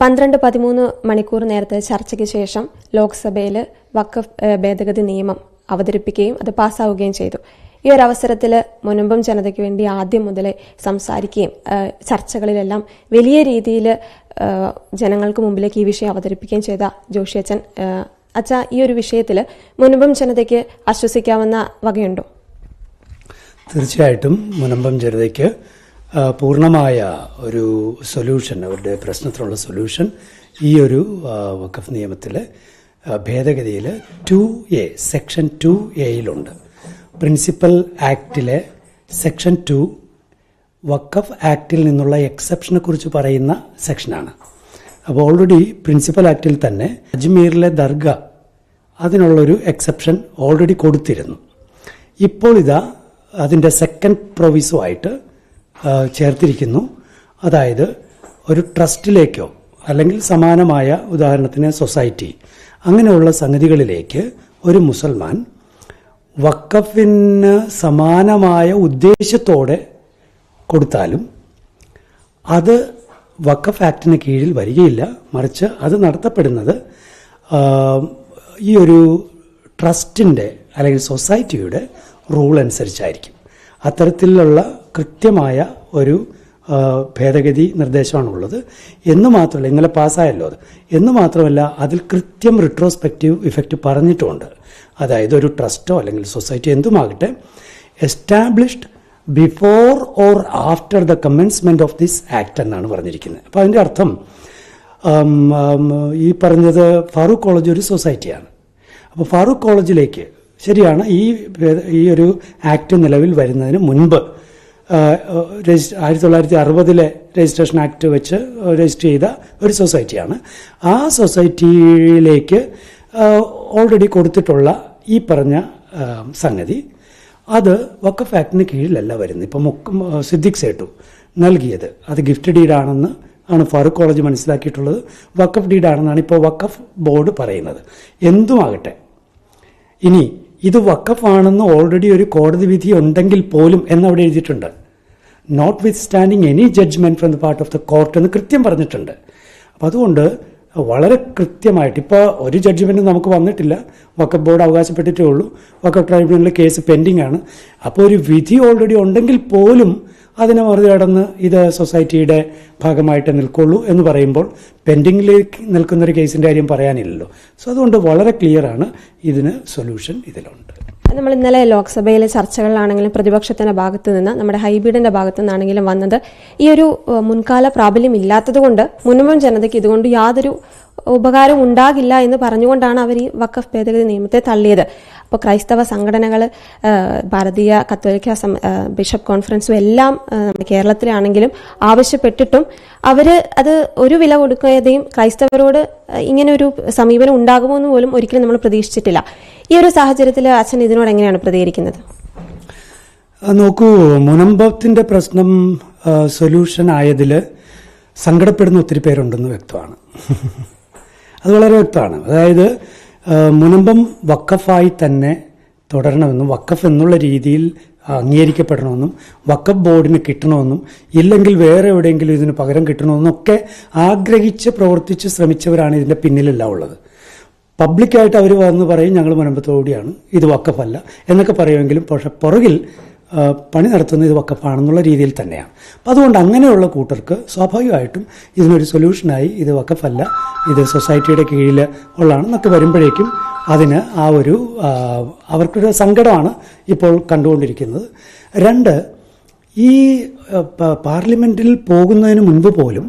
പന്ത്രണ്ട് പതിമൂന്ന് മണിക്കൂർ നേരത്തെ ചർച്ചയ്ക്ക് ശേഷം ലോക്സഭയിൽ വഖഫ് ഭേദഗതി നിയമം അവതരിപ്പിക്കുകയും അത് പാസ്സാവുകയും ചെയ്തു. ഈ ഒരു അവസരത്തിൽ മുനമ്പം ജനതയ്ക്ക് വേണ്ടി ആദ്യം മുതലേ സംസാരിക്കുകയും ചർച്ചകളിലെല്ലാം വലിയ രീതിയിൽ ജനങ്ങൾക്ക് മുമ്പിലേക്ക് ഈ വിഷയം അവതരിപ്പിക്കുകയും ചെയ്ത ജോഷി അച്ഛൻ അച്ഛ ഈ ഒരു വിഷയത്തിൽ മുനമ്പം ജനതയ്ക്ക് ആശ്വസിക്കാവുന്ന വകയുണ്ടോ? തീർച്ചയായിട്ടും. മുനമ്പം ജനതയ്ക്ക് പൂർണമായ ഒരു സൊല്യൂഷൻ അവരുടെ പ്രശ്നത്തിനുള്ള സൊല്യൂഷൻ ഈ ഒരു വഖഫ് നിയമത്തിലെ ഭേദഗതിയിൽ ടു എ സെക്ഷൻ ടു എയിലുണ്ട് പ്രിൻസിപ്പൽ ആക്ടിലെ സെക്ഷൻ ടു വഖഫ് ആക്ടിൽ നിന്നുള്ള എക്സെപ്ഷനെ കുറിച്ച് പറയുന്ന സെക്ഷനാണ് അപ്പോൾ ഓൾറെഡി പ്രിൻസിപ്പൽ ആക്ടിൽ തന്നെ അജ്മീറിലെ ദർഗ അതിനുള്ളൊരു എക്സെപ്ഷൻ ഓൾറെഡി കൊടുത്തിരുന്നു. ഇപ്പോൾ ഇതാ അതിന്റെ സെക്കൻഡ് പ്രൊവിസുമായിട്ട് ആ, ചേർത്തിരിക്കുന്നു. അതായത് ഒരു ട്രസ്റ്റിലേക്കോ അല്ലെങ്കിൽ സമാനമായ ഉദാഹരണത്തിന് സൊസൈറ്റി അങ്ങനെയുള്ള സംഗതികളിലേക്ക് ഒരു മുസൽമാൻ വക്കഫിന് സമാനമായ ഉദ്ദേശത്തോടെ കൊടുത്താലും അത് വക്കഫ് ആക്ടിന് കീഴിൽ വരികയില്ല. മറിച്ച് അത് നടത്തപ്പെടുന്നത് ഈ ഒരു ട്രസ്റ്റിന്റെ അല്ലെങ്കിൽ സൊസൈറ്റിയുടെ റൂൾ അനുസരിച്ചായിരിക്കും. അത്തരത്തിലുള്ള കൃത്യമായ ഒരു ഭേദഗതി നിർദ്ദേശമാണുള്ളത്. എന്ന് മാത്രമല്ല ഇന്നലെ പാസ്സായല്ലോ അത്. എന്ന് മാത്രമല്ല അതിൽ കൃത്യം റിട്രോസ്പെക്റ്റീവ് ഇഫക്റ്റ് പറഞ്ഞിട്ടുമുണ്ട് അതായത് ഒരു ട്രസ്റ്റോ അല്ലെങ്കിൽ society എന്തുമാകട്ടെ established before or after the commencement of this act എന്നാണ് പറഞ്ഞിരിക്കുന്നത്. അപ്പോൾ അതിന്റെ അർത്ഥം ഈ പറഞ്ഞത് ഫാറൂഖ് കോളേജ് ഒരു സൊസൈറ്റിയാണ് അപ്പോൾ ഫാറൂഖ് കോളേജിലേക്ക് ശരിയാണ് ഈ ഈ ഒരു ആക്ട് നിലവിൽ വരുന്നതിന് മുൻപ് രജിസ്റ്റർ ആയിരത്തി തൊള്ളായിരത്തി അറുപതിലെ രജിസ്ട്രേഷൻ ആക്ട് വെച്ച് രജിസ്റ്റർ ചെയ്ത ഒരു സൊസൈറ്റിയാണ്. ആ സൊസൈറ്റിയിലേക്ക് ഓൾറെഡി കൊടുത്തിട്ടുള്ള ഈ പറഞ്ഞ സംഗതി അത് വക്കഫ് ആക്ടിന് കീഴിലല്ല വരുന്നത്. ഇപ്പം മുക്ക് സിദ്ദിഖ് സേട്ടു നൽകിയത്. അത് ഗിഫ്റ്റ് ഡീഡാണെന്ന് ആണ് ഫാറൂഖ് കോളേജ് മനസ്സിലാക്കിയിട്ടുള്ളത്. വക്കഫ് ഡീഡാണെന്നാണ് ഇപ്പോൾ വക്കഫ് ബോർഡ് പറയുന്നത്. എന്തുമാകട്ടെ ഇനി ഇത് വക്കഫാണെന്ന് ഓൾറെഡി ഒരു കോടതി വിധി ഉണ്ടെങ്കിൽ പോലും എന്നവിടെ എഴുതിയിട്ടുണ്ട്. Notwithstanding any judgment from the part of the court എന്ന് കൃത്യം പറഞ്ഞിട്ടുണ്ട്. അപ്പോൾ അതുകൊണ്ട് വളരെ കൃത്യമായിട്ട് ഇപ്പോൾ ഒരു ജഡ്ജ്മെന്റ് നമുക്ക് വന്നിട്ടില്ല. വക്കപ്പ് ബോർഡ് അവകാശപ്പെട്ടിട്ടേ ഉള്ളൂ. വക്കപ്പ് ട്രൈബ്യൂണലിൽ കേസ് പെൻഡിങ് ആണ്. അപ്പോൾ ഒരു വിധി ഓൾറെഡി ഉണ്ടെങ്കിൽ പോലും അതിനെ മറികടന്ന് ഇത് സൊസൈറ്റിയുടെ ഭാഗമായിട്ട് നിൽക്കുള്ളൂ എന്ന് പറയുമ്പോൾ പെൻഡിങ്ങിലേക്ക് നിൽക്കുന്നൊരു കേസിന്റെ കാര്യം പറയാനില്ലല്ലോ. സോ അതുകൊണ്ട് വളരെ ക്ലിയറാണ് ഇതിന് സൊല്യൂഷൻ ഇതിലുണ്ട്. നമ്മൾ ഇന്നലെ ലോക്സഭയിലെ ചർച്ചകളിലാണെങ്കിലും പ്രതിപക്ഷത്തിന്റെ ഭാഗത്തു നിന്ന് നമ്മുടെ ഹൈബ്രിഡിന്റെ ഭാഗത്തു നിന്നാണെങ്കിലും വന്നത് ഈ ഒരു മുൻകാല പ്രാബല്യം ഇല്ലാത്തതുകൊണ്ട് മുൻപും ജനതയ്ക്ക് ഇതുകൊണ്ട് യാതൊരു ഉപകാരം ഉണ്ടാകില്ല എന്ന് പറഞ്ഞുകൊണ്ടാണ് അവർ ഈ വഖഫ് ഭേദഗതി നിയമത്തെ തള്ളിയത്. അപ്പോൾ ക്രൈസ്തവ സംഘടനകൾ ഭാരതീയ കത്തോലിക്ക ബിഷപ്പ് കോൺഫറൻസും എല്ലാം കേരളത്തിലാണെങ്കിലും ആവശ്യപ്പെട്ടിട്ടും അവർ അത് ഒരു വില കൊടുക്കാതെയും ക്രൈസ്തവരോട് ഇങ്ങനെ ഒരു സമീപനം ഉണ്ടാകുമോ എന്ന് പോലും ഒരിക്കലും നമ്മൾ പ്രതീക്ഷിച്ചിട്ടില്ല. ഈ ഒരു സാഹചര്യത്തിൽ അച്ഛൻ ഇതിനോട് എങ്ങനെയാണ് പ്രതികരിക്കുന്നത്? നോക്കൂ മുനമ്പത്തിന്റെ പ്രശ്നം സൊല്യൂഷൻ ആയതിൽ സങ്കടപ്പെടുന്ന ഒത്തിരി പേരുണ്ടെന്ന് വ്യക്തമാണ്. അത് വളരെ വ്യക്തമാണ്. അതായത് മുനമ്പം വക്കഫായി തന്നെ തുടരണമെന്നും വക്കഫ് എന്നുള്ള രീതിയിൽ അംഗീകരിക്കപ്പെടണമെന്നും വക്കഫ് ബോർഡിന് കിട്ടണമെന്നും ഇല്ലെങ്കിൽ വേറെ എവിടെയെങ്കിലും ഇതിന് പകരം കിട്ടണമെന്നും ഒക്കെ ആഗ്രഹിച്ച് പ്രവർത്തിച്ച് ശ്രമിച്ചവരാണ് ഇതിന്റെ പിന്നിലെല്ലാം ഉള്ളത്. പബ്ലിക്കായിട്ട് അവർ വന്ന് പറയും ഞങ്ങൾ മുനമ്പത്തോടെയാണ് ഇത് വക്കഫല്ല എന്നൊക്കെ പറയുമെങ്കിലും പക്ഷെ പുറകിൽ പണി നടത്തുന്ന ഇത് വക്കഫാണെന്നുള്ള രീതിയിൽ തന്നെയാണ്. അപ്പം അതുകൊണ്ട് അങ്ങനെയുള്ള കൂട്ടർക്ക് സ്വാഭാവികമായിട്ടും ഇതിനൊരു സൊല്യൂഷനായി ഇത് വക്കഫല്ല ഇത് സൊസൈറ്റിയുടെ കീഴിൽ ഉള്ളതാണെന്നൊക്കെ വരുമ്പോഴേക്കും അതിന് ആ ഒരു അവർക്കൊരു സങ്കടമാണ് ഇപ്പോൾ കണ്ടുകൊണ്ടിരിക്കുന്നത്. രണ്ട് ഈ പാർലമെന്റിൽ പോകുന്നതിന് മുൻപ് പോലും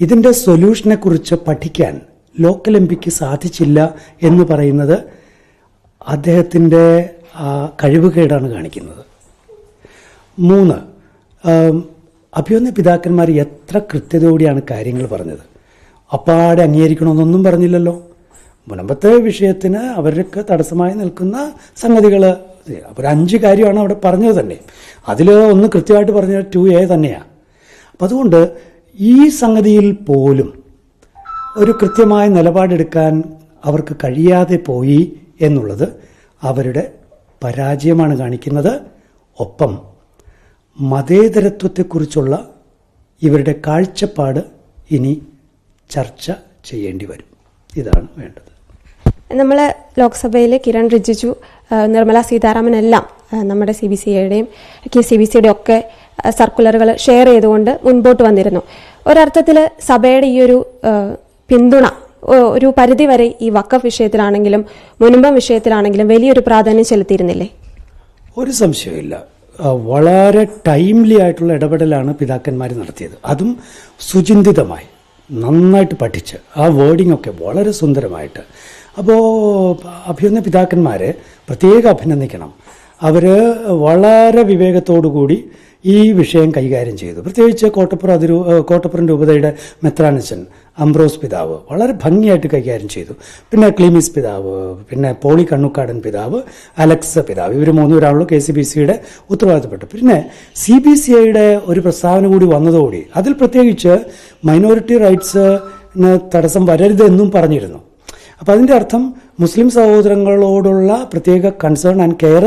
ഇതിന്റെ സൊല്യൂഷനെക്കുറിച്ച് പഠിക്കാൻ ലോക്കൽ എം പിക്ക് സാധിച്ചില്ല എന്ന് പറയുന്നത് അദ്ദേഹത്തിന്റെ കഴിവുകേടാണ് കാണിക്കുന്നത്. മൂന്ന് അഭിയോന്ന പിതാക്കന്മാർ എത്ര കൃത്യതയോടെയാണ് കാര്യങ്ങൾ പറഞ്ഞത്? അപ്പാടെ അംഗീകരിക്കണമെന്നൊന്നും പറഞ്ഞില്ലല്ലോ. മുനമ്പത്തെ വിഷയത്തിന് അവർക്ക് തടസ്സമായി നിൽക്കുന്ന സംഗതികൾ ഒരു അഞ്ച് കാര്യമാണ് അവിടെ പറഞ്ഞത് തന്നെ. അതിൽ ഒന്ന് കൃത്യമായിട്ട് പറഞ്ഞ ടു എ തന്നെയാണ് അപ്പം അതുകൊണ്ട് ഈ സംഗതിയിൽ പോലും ഒരു കൃത്യമായ നിലപാടെടുക്കാൻ അവർക്ക് കഴിയാതെ പോയി എന്നുള്ളത് അവരുടെ പരാജയമാണ് കാണിക്കുന്നത്. ഒപ്പം മതേതരത്വത്തെക്കുറിച്ചുള്ള ഇവരുടെ കാഴ്ചപ്പാട് ഇനി ചർച്ച ചെയ്യേണ്ടി വരും. ഇതാണ് വേണ്ടത്. നമ്മൾ ലോക്സഭയിൽ കിരൺ റിജിജു നിർമ്മല സീതാരാമൻ എല്ലാം നമ്മുടെ സി ബി സി ഐയുടെയും സി ബി സിയുടെയും ഒക്കെ സർക്കുലറുകൾ ഷെയർ ചെയ്തുകൊണ്ട് മുൻപോട്ട് വന്നിരുന്നു. ഒരർത്ഥത്തിൽ സഭയുടെ ഈ ഒരു പിന്തുണ ഒരു പരിധിവരെ ഈ വക്കഫ് വിഷയത്തിലാണെങ്കിലും മുൻപം വിഷയത്തിലാണെങ്കിലും വലിയൊരു പ്രാധാന്യം ചെലുത്തിയിരുന്നില്ലേ? ഒരു സംശയമില്ല വളരെ ടൈംലി ആയിട്ടുള്ള ഇടപെടലാണ് പിതാക്കന്മാർ നടത്തിയത്. അതും സുചിന്തിതമായി നന്നായിട്ട് പഠിച്ച് ആ വേർഡിംഗ് ഒക്കെ വളരെ സുന്ദരമായിട്ട്. അപ്പോൾ അഭിനന്ദ പിതാക്കന്മാരെ പ്രത്യേകം അഭിനന്ദിക്കണം. അവർ വളരെ വിവേകത്തോടു കൂടി ഈ വിഷയം കൈകാര്യം ചെയ്തു. പ്രത്യേകിച്ച് കോട്ടപ്പുറം അതിരു കോട്ടപ്പുറം രൂപതയുടെ മെത്രാനച്ചൻ അംബ്രോസ് പിതാവ് വളരെ ഭംഗിയായിട്ട് കൈകാര്യം ചെയ്തു. പിന്നെ ക്ലീമിസ് പിതാവ് പിന്നെ പോളി കണ്ണുക്കാടൻ പിതാവ് അലക്സ പിതാവ് ഇവർ മൂന്നുപേരാണല്ലോ കെ സി ബി സിയുടെ ഉത്തരവാദിത്തപ്പെട്ടു പിന്നെ സി ബി സി ഐയുടെ ഒരു പ്രസ്താവന കൂടി വന്നതോടി അതിൽ പ്രത്യേകിച്ച് മൈനോറിറ്റി റൈറ്റ്സിന് തടസ്സം വരരുതെന്നും പറഞ്ഞിരുന്നു. അപ്പോൾ അതിന്റെ അർത്ഥം മുസ്ലിം സഹോദരങ്ങളോടുള്ള പ്രത്യേക കൺസേൺ ആൻഡ് കെയർ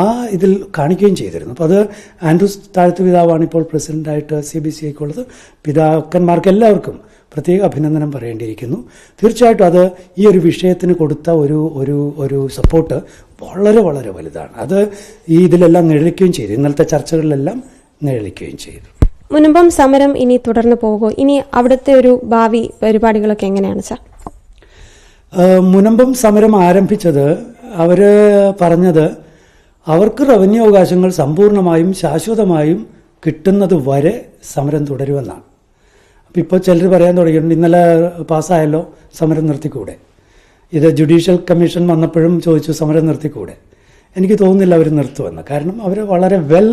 ആ ഇതിൽ കാണിക്കുകയും ചെയ്തിരുന്നു. അപ്പോൾ അത് ആൻഡ്രൂസ് താഴത്ത് പിതാവാണ് ഇപ്പോൾ പ്രസിഡന്റായിട്ട് സി ബി സി ഐക്കുള്ളത് പിതാക്കന്മാർക്ക് എല്ലാവർക്കും പ്രത്യേക അഭിനന്ദനം പറയേണ്ടിയിരിക്കുന്നു. തീർച്ചയായിട്ടും അത് ഈ ഒരു വിഷയത്തിന് കൊടുത്ത ഒരു ഒരു ഒരു സപ്പോർട്ട് വളരെ വളരെ വലുതാണ്. അത് ഈ ഇതിലെല്ലാം നിഴലിക്കുകയും ചെയ്തു. ഇന്നലത്തെ ചർച്ചകളിലെല്ലാം നിഴലിക്കുകയും ചെയ്തു. മുൻപം സമരം ഇനി തുടർന്ന് പോകുമോ? ഇനി അവിടുത്തെ ഒരു ഭാവി പരിപാടികളൊക്കെ എങ്ങനെയാണ് സാർ? മുനമ്പം സമരം ആരംഭിച്ചത് അവർ പറഞ്ഞത് അവർക്ക് റവന്യൂ അവകാശങ്ങൾ സമ്പൂർണമായും ശാശ്വതമായും കിട്ടുന്നത് വരെ സമരം തുടരുമെന്നാണ്. അപ്പം ഇപ്പോൾ ചിലർ പറയാൻ തുടങ്ങിയിട്ടുണ്ട് ഇന്നലെ പാസ്സായല്ലോ സമരം നിർത്തിക്കൂടെ? ഇത് ജുഡീഷ്യൽ കമ്മീഷൻ വന്നപ്പോഴും ചോദിച്ചു സമരം നിർത്തിക്കൂടെ? എനിക്ക് തോന്നുന്നില്ല അവർ നിർത്തുമെന്ന്. കാരണം അവർ വളരെ വെൽ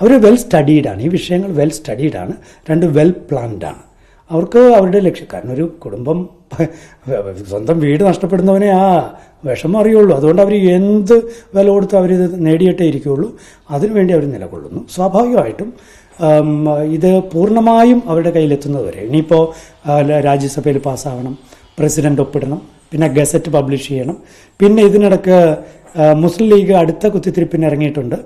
അവർ വെൽ സ്റ്റഡീഡാണ് ഈ വിഷയങ്ങൾ വെൽ സ്റ്റഡീഡാണ് രണ്ട് വെൽ പ്ലാൻഡാണ് അവർക്ക് അവരുടെ ലക്ഷ്യം കാരണം ഒരു കുടുംബം സ്വന്തം വീട് നഷ്ടപ്പെടുന്നവനെ ആ വിഷമം അറിയുള്ളൂ. അതുകൊണ്ട് അവർ എന്ത് വില കൊടുത്ത് ഇത് നേടിയിട്ടേ ഇരിക്കുകയുള്ളൂ. അതിനുവേണ്ടി അവർ നിലകൊള്ളുന്നു. സ്വാഭാവികമായിട്ടും ഇത് പൂർണമായും അവരുടെ കയ്യിലെത്തുന്നതുവരെ ഇനിയിപ്പോൾ രാജ്യസഭയിൽ പാസ്സാവണം പ്രസിഡന്റ് ഒപ്പിടണം പിന്നെ ഗസറ്റ് പബ്ലിഷ് ചെയ്യണം പിന്നെ ഇതിനിടക്ക് മുസ്ലിം ലീഗ് അടുത്ത കുത്തിത്തിരിപ്പിന് ഇറങ്ങിയിട്ടുണ്ട്.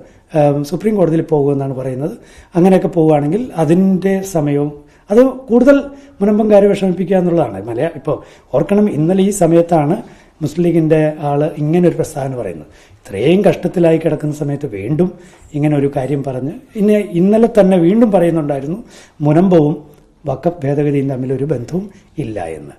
സുപ്രീം കോടതിയിൽ പോകുമെന്നാണ് പറയുന്നത്. അങ്ങനെയൊക്കെ പോവുകയാണെങ്കിൽ അതിന്റെ സമയവും അത് കൂടുതൽ മുനമ്പംകാരെ വിഷമിപ്പിക്കുക എന്നുള്ളതാണ്. മലയാ ഇപ്പോൾ ഓർക്കണം ഇന്നലെ ഈ സമയത്താണ് മുസ്ലിം ലീഗിന്റെ ആൾ ഇങ്ങനെ ഒരു പ്രസ്താവന പറയുന്നത്. ഇത്രയും കഷ്ടത്തിലായി കിടക്കുന്ന സമയത്ത് വീണ്ടും ഇങ്ങനെ ഒരു കാര്യം പറഞ്ഞ് ഇന്ന് ഇന്നലെ തന്നെ വീണ്ടും പറയുന്നുണ്ടായിരുന്നു മുനമ്പവും വക്കഫ് ഭേദഗതിയും തമ്മിലൊരു ബന്ധവും ഇല്ല എന്ന്.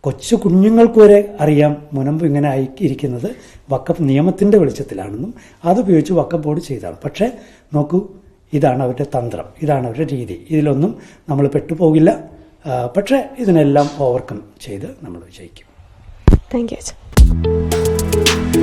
കൊച്ചു കുഞ്ഞുങ്ങൾക്ക് വരെ അറിയാം മുനമ്പ് ഇങ്ങനെ ആയി ഇരിക്കുന്നത്. വക്കഫ് നിയമത്തിന്റെ വെളിച്ചത്തിലാണെന്നും അതുപയോഗിച്ച് വക്കപ്പ് ബോർഡ് ചെയ്താണ്. പക്ഷേ നോക്കൂ ഇതാണ് അവരുടെ തന്ത്രം ഇതാണ് അവരുടെ രീതി. ഇതിലൊന്നും നമ്മൾ പെട്ടുപോകില്ല. പക്ഷേ ഇതിനെല്ലാം ഓവർകം ചെയ്ത് നമ്മൾ വിജയിക്കും. Thank you